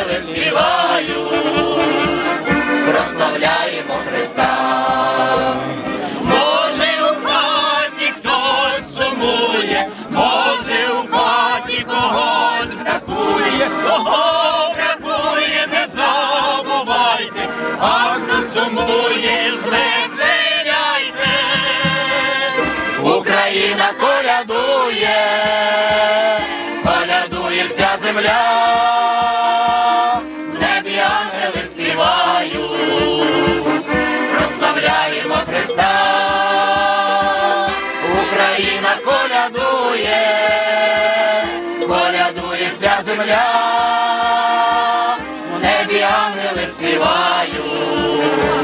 ангели співають, прославляємо Христа. Може, у хаті хтось сумує, може, у хаті когось бракує, кого бракує, не забувайте, а хто сумує, звеселяйте, Україна колядує, колядує вся земля. Україна колядує, колядує вся земля, в небі ангели співають,